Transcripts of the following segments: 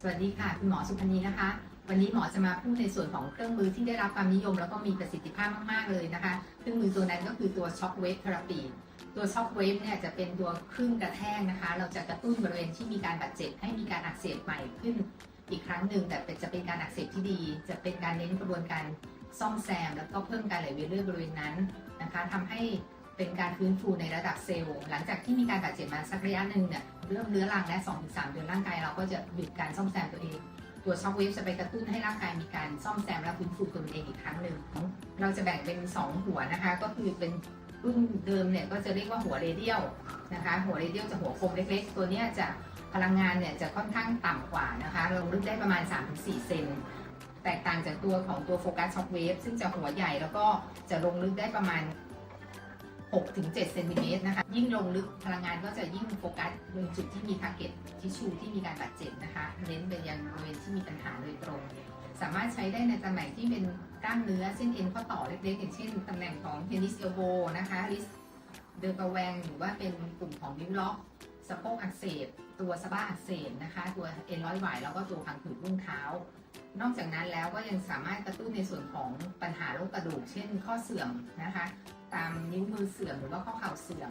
สวัสดีค่ะ คุณหมอสุพนีนะคะ วันนี้หมอจะมาพูดในส่วนของเครื่องมือที่ได้รับความนิยม แล้วก็มีประสิทธิภาพมาก ๆ เลยนะคะ เครื่องมือตัวนั้นก็คือตัวช็อคเวฟเทอราปีตัวช็อคเวฟเนี่ยจะเป็นตัวคลื่นกระแทกนะคะ เราจะกระตุ้นบริเวณที่มีการบาดเจ็บให้มีการอักเสบใหม่ขึ้นอีกครั้งหนึ่งแต่จะเป็นการอักเสบที่ดี จะเป็นการเน้นกระบวนการซ่อมแซม แล้วก็เพิ่มการไหลเวียนเลือดบริเวณนั้นนะคะทำให้ เป็นการฟื้นฟูในระดับเซลล์หลังจากที่มีการบาดเจ็บมาสักระยะหนึ่งเนี่ยเริ่มเรื้อรังและ2-3เดือนร่างกายเราก็จะหยุดการซ่อมแซมตัวเองตัวช็อคเวฟจะไปกระตุ้นให้ร่างกายมีการซ่อมแซมและฟื้นฟูตัวเองอีกครั้งหนึ่ง เราจะแบ่งเป็น 2 หัวนะคะ ก็คือเป็นรุ่นเดิมเนี่ยก็จะเรียกว่าหัวเรเดียลนะคะ หัวเรเดียลจะหัวคมเล็กๆ ตัวเนี้ยจะพลังงานเนี่ยจะค่อนข้างต่ำกว่านะคะลงลึกได้ประมาณ 3-4 เซน แตกต่างจากตัวของตัวโฟกัสช็อคเวฟซึ่งจะหัวใหญ่แล้วก็จะลงลึกได้ประมาณ 6-7เซนติเมตรนะคะ ยิ่งลงลึกพลังงานก็จะยิ่งโฟกัสบนจุดที่มีทาร์เก็ตทิชชูที่มีการบาดเจ็บนะคะ เน้นไปยังบริเวณที่มีปัญหาโดยตรง สามารถใช้ได้ในตำแหน่งที่เป็นกล้ามเนื้อเส้นเอ็นข้อต่อเล็กๆ อย่างเช่นตำแหน่งของเทนนิสเอลโบนะคะริสเดอร์กระแวงหรือว่าเป็นกลุ่มของนิ้วล็อกสะโพกอักเสบ ตัวสะบ้าอักเสบนะคะ ตัวเอ็นร้อยหวายแล้วก็ตัวพังผืดรุ่งเท้า นอกจากนั้นแล้วก็ยังสามารถกระตุ้นในส่วนของปัญหาโรคกระดูก เช่นข้อเสื่อมนะคะ ตามนิ้วมือเสื่อมหรือว่าข้อเข่าเสื่อม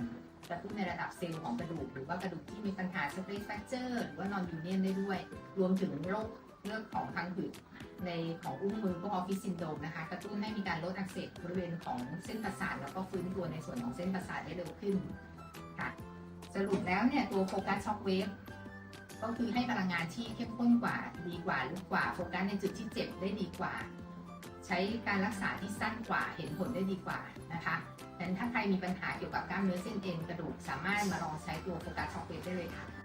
กระตุ้นในระดับเซลล์ของกระดูก หรือว่ากระดูกที่มีปัญหาสเปรย์แฟกเจอร์หรือว่านอนยูเนียนได้ด้วย รวมถึงโรคเรื่องของพังผืดในของอุ้งมือพวกออฟฟิศซินโดมนะคะ กระตุ้นให้มีการลดอักเสบบริเวณของเส้นประสาทแล้วก็ฟื้นตัวในส่วนของเส้นประสาทได้เร็วขึ้นค่ะสรุปแล้วเนี่ยตัวโฟกัสช็อคเวฟก็คือให้พลังงานที่เข้มข้นกว่าดีกว่าลึกกว่าโฟกัสในจุดที่เจ็บได้ดีกว่า ใช้การรักษาที่สั้นกว่าเห็นผลได้ดีกว่านะคะดังนั้นถ้าใครมีปัญหาเกี่ยวกับกล้ามเนื้อเส้นเอ็นกระดูกสามารถมาลองใช้ตัวโฟกัสช็อกเวฟได้เลยค่ะ